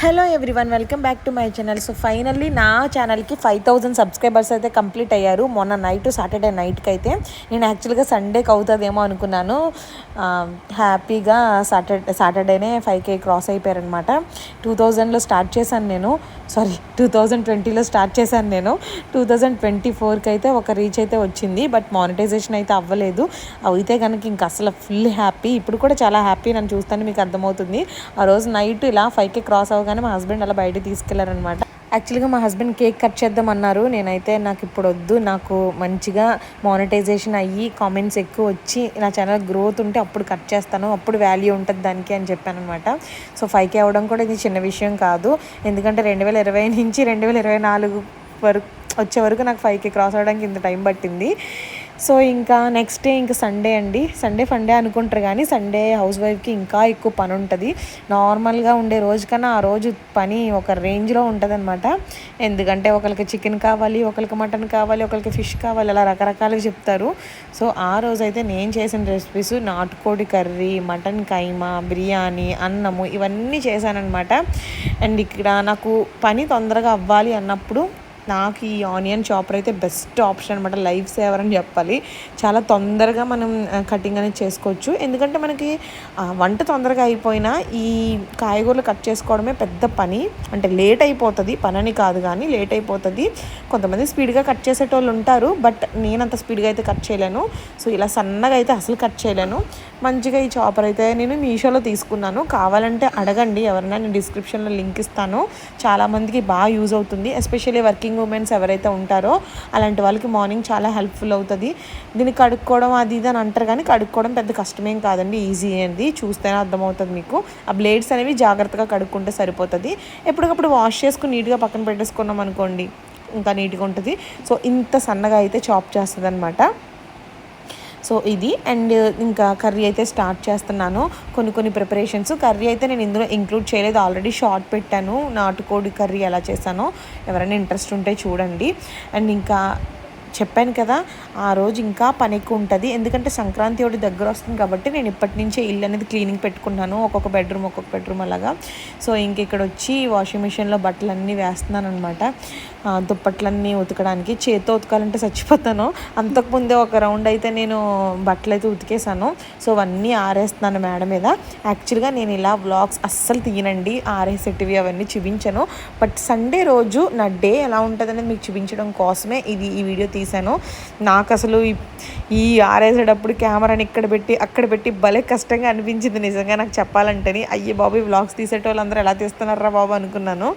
Hello everyone welcome back to my channel so finally నా ఛానల్కి five thousand subscribers అయితే complete అయ్యారు. మొన్న నైట్ సాటర్డే నైట్కి అయితే నేను యాక్చువల్గా సండేకి అవుతుందేమో అనుకున్నాను. హ్యాపీగా సాటర్డే సాటర్డేనే ఫైవ్ కే క్రాస్ అయిపోయారనమాట టూ థౌజండ్లో స్టార్ట్ చేశాను నేను. సారీ టూ థౌజండ్ ట్వంటీలో స్టార్ట్ చేశాను నేను. టూ థౌజండ్ ట్వంటీ ఫోర్కి అయితే ఒక రీచ్ అయితే వచ్చింది. బట్ మానిటైజేషన్ అయితే అవ్వలేదు. అయితే కనుక ఇంక అసలు ఫుల్ హ్యాపీ ఇప్పుడు కూడా చాలా హ్యాపీ నన్ను చూస్తాను మీకు అర్థమవుతుంది. ఆ రోజు నైట్ ఇలా ఫైవ్ కే క్రాస్ కానీ మా హస్బెండ్ అలా బయట తీసుకెళ్ళారనమాట యాక్చువల్గా మా హస్బెండ్ కేక్ కట్ చేద్దామన్నారు. నేనైతే నాకు ఇప్పుడు వద్దు నాకు మంచిగా మానిటైజేషన్ అయ్యి కామెంట్స్ ఎక్కువ వచ్చి నా ఛానల్ గ్రోత్ ఉంటే అప్పుడు కట్ చేస్తాను అప్పుడు వాల్యూ ఉంటుంది దానికి అని చెప్పాను అనమాట సో ఫైవ్ కే అవ్వడం కూడా ఇది చిన్న విషయం కాదు. ఎందుకంటే రెండు వేల ఇరవై నుంచి రెండు వేల ఇరవై నాలుగు వరకు వచ్చే వరకు నాకు ఫైవ్ కే క్రాస్ అవ్వడానికి ఇంత టైం పట్టింది. సో ఇంకా నెక్స్ట్ డే ఇంకా సండే అండి. సండే ఫండే అనుకుంటారు కానీ సండే హౌస్ వైఫ్కి ఇంకా ఎక్కువ పని ఉంటుంది. నార్మల్గా ఉండే రోజు కన్నా ఆ రోజు పని ఒక రేంజ్లో ఉంటుంది అనమాట ఎందుకంటే ఒకరికి చికెన్ కావాలి ఒకరికి మటన్ కావాలి ఒకరికి ఫిష్ కావాలి అలా రకరకాలుగా చెప్తారు. సో ఆ రోజు అయితే నేను చేసిన రెసిపీస్ నాటుకోడి కర్రీ మటన్ కైమా బిర్యానీ అన్నము ఇవన్నీ చేశానమాట అండ్ ఇక్కడ నాకు పని తొందరగా అవ్వాలి అన్నప్పుడు నాకు ఈ ఆనియన్ చాపర్ అయితే బెస్ట్ ఆప్షన్ అనమాట లైఫ్ సేవర్ అని చెప్పాలి. చాలా తొందరగా మనం కటింగ్ అనేది చేసుకోవచ్చు. ఎందుకంటే మనకి వంట తొందరగా అయిపోయినా ఈ కాయగూరలు కట్ చేసుకోవడమే పెద్ద పని. అంటే లేట్ అయిపోతుంది. పని అని కాదు కానీ లేట్ అయిపోతుంది. కొంతమంది స్పీడ్గా కట్ చేసేటోళ్ళు ఉంటారు. బట్ నేను అంత స్పీడ్గా అయితే కట్ చేయలేను. సో ఇలా సన్నగా అయితే అసలు కట్ చేయలేను. మంచిగా ఈ చాపర్ అయితే నేను మీషోలో తీసుకున్నాను. కావాలంటే అడగండి. ఎవరైనా నేను డిస్క్రిప్షన్లో లింక్ ఇస్తాను. చాలామందికి బాగా యూజ్ అవుతుంది. ఎస్పెషల్లీ వర్కింగ్ ఉమెన్స్ ఎవరైతే ఉంటారో అలాంటి వాళ్ళకి మార్నింగ్ చాలా హెల్ప్ఫుల్ అవుతుంది. దీన్ని కడుక్కోవడం అది ఇది అని అంటారు కానీ కడుక్కోవడం పెద్ద కష్టమేం కాదండి ఈజీ అనేది చూస్తేనే అర్థమవుతుంది మీకు. ఆ బ్లేడ్స్ అనేవి జాగ్రత్తగా కడుక్కుంటే సరిపోతుంది. ఎప్పటికప్పుడు వాష్ చేసుకుని నీట్గా పక్కన పెట్టేసుకున్నాం అనుకోండి ఇంకా నీట్గా ఉంటుంది. సో ఇంత సన్నగా అయితే చాప్ చేస్తుంది అనమాట సో ఇది. అండ్ ఇంకా కర్రీ అయితే స్టార్ట్ చేస్తున్నాను. కొన్ని కొన్ని ప్రిపరేషన్స్. కర్రీ అయితే నేను ఇందులో ఇంక్లూడ్ చేయలేదు. ఆల్రెడీ షార్ట్ పెట్టాను. నాటుకోడి కర్రీ ఎలా చేశానో ఎవరైనా ఇంట్రెస్ట్ ఉంటే చూడండి. అండ్ ఇంకా చెప్పాను కదా ఆ రోజు ఇంకా పని ఎక్కువ ఉంటుంది. ఎందుకంటే సంక్రాంతి ఒకటి దగ్గర వస్తుంది కాబట్టి నేను ఇప్పటి నుంచే ఇల్లు అనేది క్లీనింగ్ పెట్టుకున్నాను ఒక్కొక్క బెడ్రూమ్ ఒక్కొక్క బెడ్రూమ్ అలాగా. సో ఇంక ఇక్కడ వచ్చి వాషింగ్ మిషన్లో బట్టలన్నీ వేస్తున్నాను అనమాట దుప్పట్లన్నీ ఉతకడానికి. చేతితో ఉతకాలంటే చచ్చిపోతాను. అంతకుముందే ఒక రౌండ్ అయితే నేను బట్టలు అయితే ఉతికేసాను సో అవన్నీ ఆరేస్తున్నాను మేడ మీద. యాక్చువల్గా నేను ఇలా వ్లాగ్స్ అస్సలు తీయనండి. ఆరేసేటివి అవన్నీ చూపించాను. బట్ సండే రోజు నా డే ఎలా ఉంటుంది అనేది మీకు చూపించడం కోసమే ఇది ఈ వీడియో తీశాను. నాకు అసలు ఈ- ఆరేసేటప్పుడు కెమెరాని ఇక్కడ పెట్టి అక్కడ పెట్టి భలే కష్టంగా అనిపించింది నిజంగా నాకు చెప్పాలంటేనే. అయ్యే బాబు ఈ వ్లాగ్స్ తీసేటోళ్ళందరూ ఎలా తీస్తున్నారా బాబు అనుకున్నాను.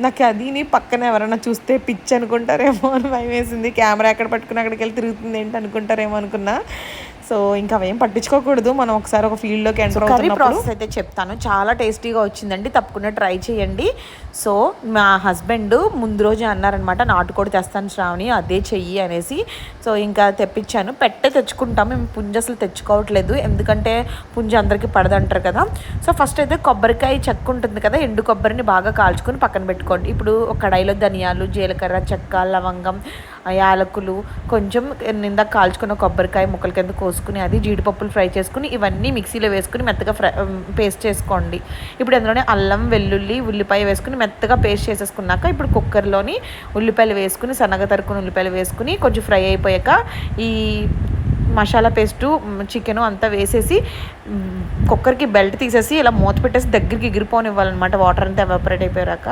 నాకు అదిని పక్కన ఎవరైనా చూస్తే పిచ్ అనుకుంటారేమో అని భయం వేసింది కెమెరా ఎక్కడ పట్టుకుని అక్కడికి వెళ్ళి తిరుగుతుంది ఏంటి అనుకుంటారేమో అనుకున్నా. సో ఇంకా అవేం పట్టించుకోకూడదు. మనం ఒకసారి ఒక ఫీల్డ్లోకి ఎంటర్ కర్రీ ప్రాసెస్ అయితే చెప్తాను. చాలా టేస్టీగా వచ్చిందండి. తప్పకుండా ట్రై చేయండి. సో మా హస్బెండ్ ముందు రోజు అన్నారనమాట నాటుకోడి తెస్తాను శ్రావణి అదే చెయ్యి అనేసి. సో ఇంకా తెప్పించాను. పెట్టే తెచ్చుకుంటాం. మేము పుంజ అసలు తెచ్చుకోవట్లేదు. ఎందుకంటే పుంజ అందరికీ పడదంటారు కదా. సో ఫస్ట్ అయితే కొబ్బరికాయ చెక్క ఉంటుంది కదా ఎండు కొబ్బరిని బాగా కాల్చుకొని పక్కన పెట్టుకోండి. ఇప్పుడు ఒక కడాయిలో ధనియాలు జీలకర్ర చెక్క లవంగం యాలకులు కొంచెం నిందా కాల్చుకున్న కొబ్బరికాయ ముక్కల కింద కోసుకుని అది జీడిపప్పులు ఫ్రై చేసుకుని ఇవన్నీ మిక్సీలో వేసుకుని మెత్తగా ఫ్రై పేస్ట్ చేసుకోండి. ఇప్పుడు అందులోనే అల్లం వెల్లుల్లి ఉల్లిపాయ వేసుకుని మెత్తగా పేస్ట్ చేసేసుకున్నాక ఇప్పుడు కుక్కర్లోని ఉల్లిపాయలు వేసుకుని సన్నగా తరుకుని ఉల్లిపాయలు వేసుకుని కొంచెం ఫ్రై అయిపోయాక ఈ మసాలా పేస్టు చికెన్ అంతా వేసేసి కుక్కర్కి బెల్ట్ తీసేసి ఇలా మూత పెట్టేసి దగ్గరికి ఎగిరిపోనివ్వాలన్నమాట. వాటర్ అంతా ఎవాపరేట్ అయిపోయాక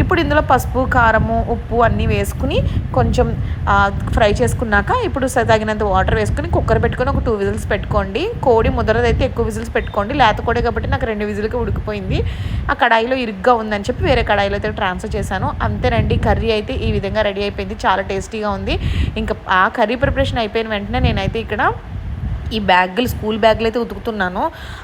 ఇప్పుడు ఇందులో పసుపు కారము ఉప్పు అన్నీ వేసుకుని కొంచెం ఫ్రై చేసుకున్నాక ఇప్పుడు తగినంత వాటర్ వేసుకుని కుక్కర్ పెట్టుకొని ఒక టూ విజిల్స్ పెట్టుకోండి. కోడి ముదరదైతే ఎక్కువ విజిల్స్ పెట్టుకోండి. లేత కోడి కాబట్టి నాకు రెండు విజిల్కి ఉడికిపోయింది. ఆ కడాయిలో ఇరుగ్గా ఉందని చెప్పి వేరే కడాయిలో అయితే ట్రాన్స్ఫర్ చేశాను. అంతేనండి కర్రీ అయితే ఈ విధంగా రెడీ అయిపోయింది. చాలా టేస్టీగా ఉంది. ఇంకా ఆ కర్రీ ప్రిపరేషన్ అయిపోయిన వెంటనే నేనైతే ఇక్కడ ఈ బ్యాగులు స్కూల్ బ్యాగులు అయితే ఉతుకుతున్నాను.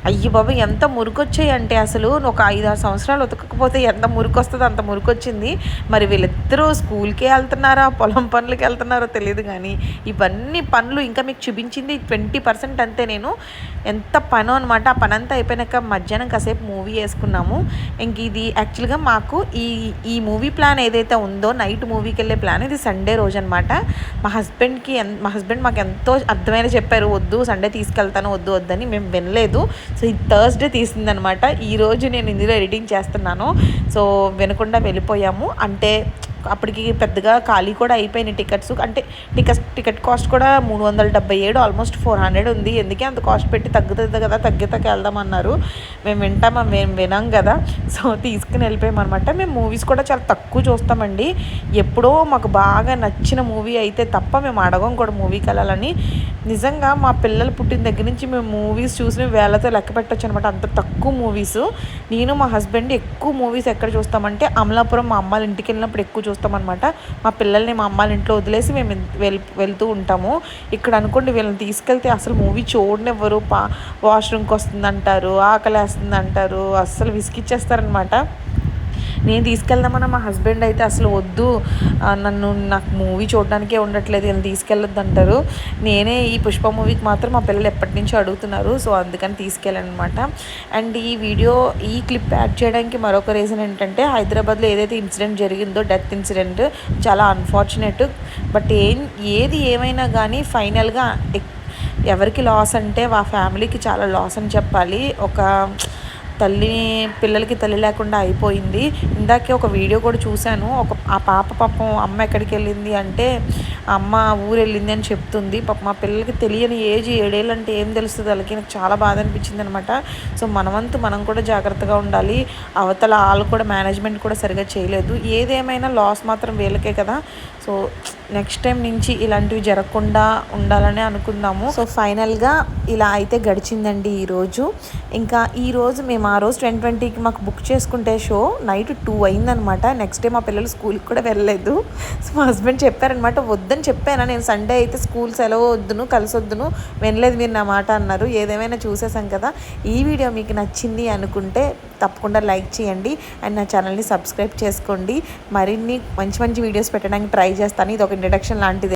అయ్యి బాబు ఎంత మురికి వచ్చాయంటే అసలు ఒక ఐదు ఆరు సంవత్సరాలు ఉతకకపోతే ఎంత మురికి వస్తుందో అంత మురికి వచ్చింది మరి వీళ్ళిద్దరూ స్కూల్కే వెళ్తున్నారా పొలం పనులకి వెళ్తున్నారో తెలియదు కానీ ఇవన్నీ పనులు ఇంకా మీకు చూపించింది ట్వంటీ పర్సెంట్ అంతే నేను. ఎంత పను అనమాట ఆ పని అంతా అయిపోయినాక మధ్యాహ్నం కాసేపు మూవీ వేసుకున్నాము. ఇంక ఇది యాక్చువల్గా మాకు ఈ ఈ మూవీ ప్లాన్ ఏదైతే ఉందో నైట్ మూవీకి వెళ్ళే ప్లాన్ ఇది సండే రోజు అనమాట మా హస్బెండ్కి మా హస్బెండ్ మాకు ఎంతో అర్థమైన చెప్పారు వద్దు సండే తీసుకెళ్తాను వద్దు వద్దని మేము వినలేదు. సో ఈ థర్స్డే తీసిందనమాట. ఈరోజు నేను ఇందులో ఎడిటింగ్ చేస్తున్నాను. సో వినకుండా వెళ్ళిపోయాము. అంటే అప్పటికి పెద్దగా ఖాళీ కూడా అయిపోయినాయి టికెట్స్. అంటే టికెట్ టికెట్ కాస్ట్ కూడా మూడు వందల డెబ్బై ఏడు ఆల్మోస్ట్ ఫోర్ హండ్రెడ్ ఉంది. ఎందుకే అంత కాస్ట్ పెట్టి తగ్గుతుంది కదా తగ్గితకి వెళ్దామన్నారు మేము వింటామా మేము వినాం కదా. సో తీసుకుని వెళ్ళిపోయామన్నమాట. మేము మూవీస్ కూడా చాలా తక్కువ చూస్తామండి. ఎప్పుడో మాకు బాగా నచ్చిన మూవీ అయితే తప్ప మేము అడగం కూడా మూవీకి వెళ్ళాలని. నిజంగా మా పిల్లలు పుట్టిన దగ్గర నుంచి మేము మూవీస్ చూసిన వేళతో లెక్క పెట్టచ్చు అనమాట అంత తక్కువ మూవీస్ నేను మా హస్బెండ్ ఎక్కువ మూవీస్ ఎక్కడ చూస్తామంటే అమలాపురం మా అమ్మాయిల ఇంటికి వెళ్ళినప్పుడు ఎక్కువ చూస్తాం. చూస్తామన్నమాట. మా పిల్లల్ని మా అమ్మాళ్ళ ఇంట్లో వదిలేసి మేము వెళ్ వెళ్తూ ఉంటాము. ఇక్కడ అనుకోండి వీళ్ళని తీసుకెళ్తే అసలు మూవీ చూడనివ్వరు. పా వాష్రూమ్కి వస్తుంది అంటారు ఆకలి వేస్తుంది అంటారు అస్సలు విసిగిచ్చేస్తారనమాట నేను తీసుకెళ్దామన్న మా హస్బెండ్ అయితే అసలు వద్దు నన్ను నాకు మూవీ చూడడానికే ఉండట్లేదు వీళ్ళు తీసుకెళ్ళొద్దు అంటారు. నేనే ఈ పుష్ప మూవీకి మాత్రం మా పిల్లలు ఎప్పటి నుంచో అడుగుతున్నారు సో అందుకని తీసుకెళ్ళాను అనమాట అండ్ ఈ వీడియో ఈ క్లిప్ యాడ్ చేయడానికి మరొక రీజన్ ఏంటంటే హైదరాబాద్లో ఏదైతే ఇన్సిడెంట్ జరిగిందో డెత్ ఇన్సిడెంట్ చాలా అన్ఫార్చునేట్ బట్ ఏం ఏది ఏమైనా కానీ ఫైనల్గా ఎవరికి లాస్ అంటే ఆ ఫ్యామిలీకి చాలా లాస్ అని చెప్పాలి. ఒక తల్లిని పిల్లలకి తల్లి లేకుండా అయిపోయింది. ఇందాకే ఒక వీడియో కూడా చూశాను. ఒక ఆ పాప పాపం అమ్మ ఎక్కడికి వెళ్ళింది అంటే అమ్మ ఊరు వెళ్ళింది అని చెప్తుంది. పాప మా పిల్లలకి తెలియని ఏజ్ ఏడేళ్ళు అంటే ఏం తెలుస్తుంది? వాళ్ళకి నాకు చాలా బాధ అనిపించింది అనమాట సో మనమంతు మనం కూడా జాగ్రత్తగా ఉండాలి. అవతల వాళ్ళు కూడా మేనేజ్మెంట్ కూడా సరిగా చేయలేదు. ఏదేమైనా లాస్ మాత్రం వీళ్ళకే కదా. సో నెక్స్ట్ టైం నుంచి ఇలాంటివి జరగకుండా ఉండాలని అనుకుందాము. సో ఫైనల్గా ఇలా అయితే గడిచిందండి ఈరోజు ఇంకా ఈరోజు మేము ఆ రోజు ట్వంటీ ట్వంటీకి మాకు బుక్ చేసుకుంటే షో నైట్ టూ అయిందనమాట నెక్స్ట్ డే మా పిల్లలు స్కూల్కి కూడా వెళ్ళలేదు. సో మా హస్బెండ్ చెప్పారనమాట వద్దని చెప్పాను? నేను సండే అయితే స్కూల్ సెలవు వద్దును కలిసొద్దును వినలేదు మీరు నా మాట అన్నారు. ఏదేమైనా చూసేసాం కదా. ఈ వీడియో మీకు నచ్చింది అనుకుంటే తప్పకుండా లైక్ చేయండి అండ్ నా ఛానల్ని సబ్స్క్రైబ్ చేసుకోండి. మరిన్ని మంచి మంచి వీడియోస్ పెట్టడానికి ట్రై చేస్తాను. ఇది ఒక ఇంట్రడక్షన్ లాంటిది.